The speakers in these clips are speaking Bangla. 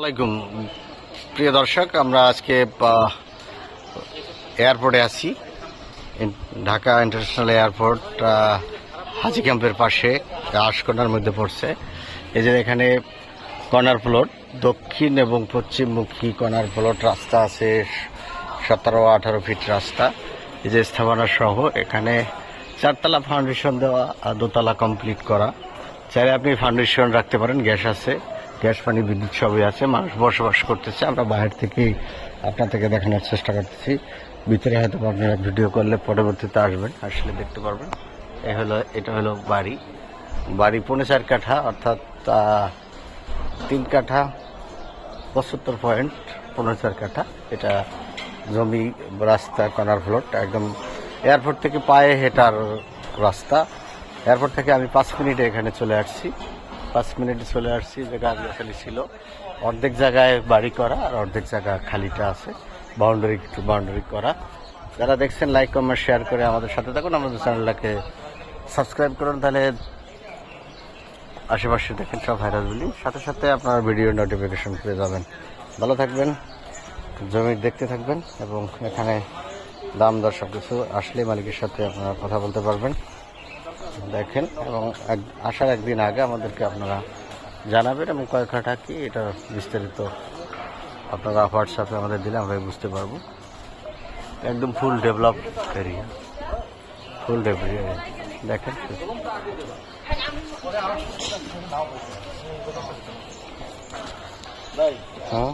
আলাইকুম প্রিয় দর্শক, আমরা আজকে এয়ারপোর্টে আছি ঢাকা ইন্টারন্যাশনাল এয়ারপোর্ট হাজি ক্যাম্পের পাশে, আশকোনার মধ্যে পড়ছে। এই যে এখানে কর্নার প্লট, দক্ষিণ এবং পশ্চিমমুখী কর্নার প্লট, রাস্তা আছে সতেরো আঠারো ফিট রাস্তা। এই যে স্থাপনা সহ এখানে চারতলা ফাউন্ডেশন দেওয়া দোতলা কমপ্লিট করা। চাইলে আপনি ফাউন্ডেশন রাখতে পারেন, গ্যাস আছে। গ্যাস, পানি, বিদ্যুৎ সবই আছে। মানুষ বসবাস করতেছে। আমরা বাইরে থেকেই আপনার থেকে দেখানোর চেষ্টা করতেছি। ভিতরে হয়তো আপনারা ভিডিও করলে পরবর্তীতে আসবেন, আসলে দেখতে পারবেন। এ হলো, এটা হলো বাড়ি। বাড়ি পৌনে চার কাঠা, অর্থাৎ তিন কাঠা, পঁচাত্তর পয়েন্ট পনেরো চার কাঠা। এটা জমি, রাস্তা কর্নার ফ্লোট, একদম এয়ারপোর্ট থেকে পায়ে হেঁটার রাস্তা। এয়ারপোর্ট থেকে আমি পাঁচ মিনিটে এখানে চলে আসছি। পাঁচ মিনিটে চলে আসছি জায়গা আগে গাছগাছালি ছিল। অর্ধেক জায়গায় বাড়ি করা আর অর্ধেক জায়গা খালিটা আছে। বাউন্ডারি একটু বাউন্ডারি করা। যারা দেখছেন লাইক কমেন্ট শেয়ার করে আমাদের সাথে থাকুন। আমাদের চ্যানেলটাকে সাবস্ক্রাইব করুন, তাহলে আশেপাশে দেখেন সব ভাইরাস বলি সাথে সাথে আপনার ভিডিও নোটিফিকেশন পেয়ে যাবেন। ভালো থাকবেন, জমি দেখতে থাকবেন এবং এখানে দাম দর সব কিছু আসলে মালিকের সাথে আপনারা কথা বলতে পারবেন। দেখেন এবং আসার একদিন আগে আমাদেরকে আপনারা জানাবেন এবং কয় কাঠা কি এটা বিস্তারিত আপনারা হোয়াটসঅ্যাপে আমাদের দিলে আমরা বুঝতে পারব। একদম full develop area full develop দেখেন। হ্যাঁ।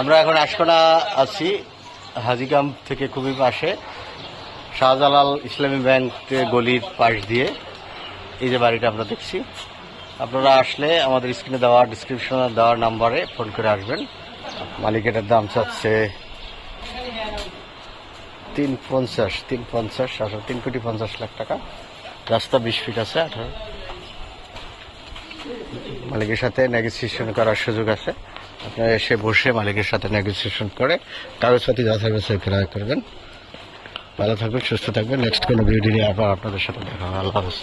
আমরা এখন আশকোনা আছি হাজিকাম থেকে খুবই পাশে। শাহজালাল ইসলামী ব্যাংক গলির পাশ দিয়ে এই যে বাড়িটা আমরা দেখছি। আপনারা আসলে আমাদের স্ক্রিনে দেওয়া ডিসক্রিপশনে দেওয়ার নাম্বারে ফোন করে আসবেন। মালিকের দাম চাচ্ছে তিন পঞ্চাশ তিন পঞ্চাশ আসলে তিন কোটি পঞ্চাশ লাখ টাকা। রাস্তা বিশ ফিট আছে, আঠারো। মালিকের সাথে নেগোসিয়েশন করার সুযোগ আছে। আপনারা এসে বসে মালিকের সাথে নেগোসিয়েশন করে কাগজপাতি বাছাই ক্রয় করবেন। ভালো থাকবেন, সুস্থ থাকবেন। নেক্সট কোনো ভিডিও নিয়ে আবার আপনাদের সাথে দেখা হবে। আল্লাহ হাফেজ।